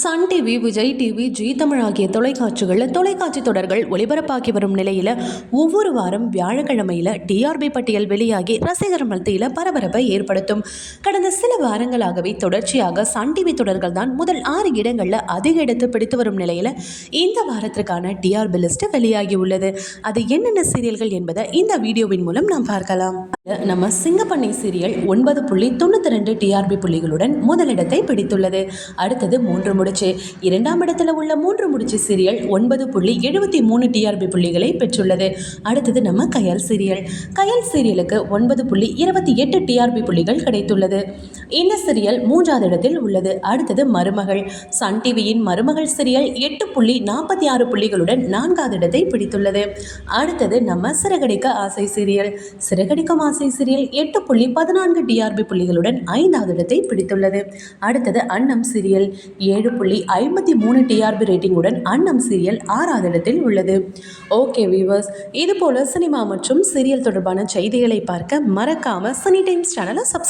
Sun TV Vijay TV Zee Tamil ஆகிய தொலைக்காட்சிகளில் தொலைக்காட்சி தொடர்கள் ஒளிபரப்பாகி வரும் நிலையில் ஒவ்வொரு வாரம் வியாழக்கிழமையில் டிஆர்பி பட்டியல் வெளியாகி ரசிகர் மத்தியில் பரபரப்பை ஏற்படுத்தும். கடந்த சில வாரங்களாகவே தொடர்ச்சியாக சன் டிவி தொடர்கள் தான் முதல் ஆறு இடங்களில் அதிக இடத்து பிடித்து வரும் நிலையில் இந்த வாரத்திற்கான டிஆர்பி லிஸ்ட் வெளியாகி உள்ளது அது என்னென்ன சீரியல்கள் என்பதை இந்த வீடியோவின் மூலம் நாம் பார்க்கலாம். நம்ம சிங்கப்பண்ணை சீரியல் ஒன்பது புள்ளி தொண்ணூற்றி ரெண்டு டிஆர்பி புள்ளிகளுடன் முதலிடத்தை பிடித்துள்ளது. அடுத்தது மூன்று முடிச்சு. இரண்டாம் இடத்துல உள்ள மூன்று முடிச்சு சீரியல் ஒன்பது புள்ளி எழுபத்தி மூணு டிஆர்பி புள்ளிகளை பெற்றுள்ளது. அடுத்தது நம்ம கயல் சீரியல். கயல் சீரியலுக்கு ஒன்பது புள்ளி இருபத்தி எட்டு டிஆர்பி புள்ளிகள் கிடைத்துள்ளது. இந்த சீரியல் மூன்றாவது இடத்தில் உள்ளது. அடுத்தது மருமகள். சன் டிவியின் மருமகள் சீரியல் எட்டு புள்ளி நாற்பத்தி ஆறு புள்ளிகளுடன் நான்காவது இடத்தை பிடித்துள்ளது. அடுத்தது நம்ம சிறகடிக்க ஆசை சீரியல். சிறகடிக்கும் ஆசை சீரியல் எட்டு புள்ளி பதினான்கு டிஆர்பி புள்ளிகளுடன் ஐந்தாவது இடத்தை பிடித்துள்ளது. அடுத்தது அன்னம் சீரியல். ஏழு புள்ளி ஐம்பத்தி மூணு டிஆர்பி ரேட்டிங்குடன் அன்னம் சீரியல் ஆறாவது இடத்தில் உள்ளது. ஓகே வீவர்ஸ் இது போல சினிமா மற்றும் சீரியல் தொடர்பான செய்திகளை பார்க்க மறக்காம சனி டைம்ஸ் சேனலை சப்ஸ்கிரைப்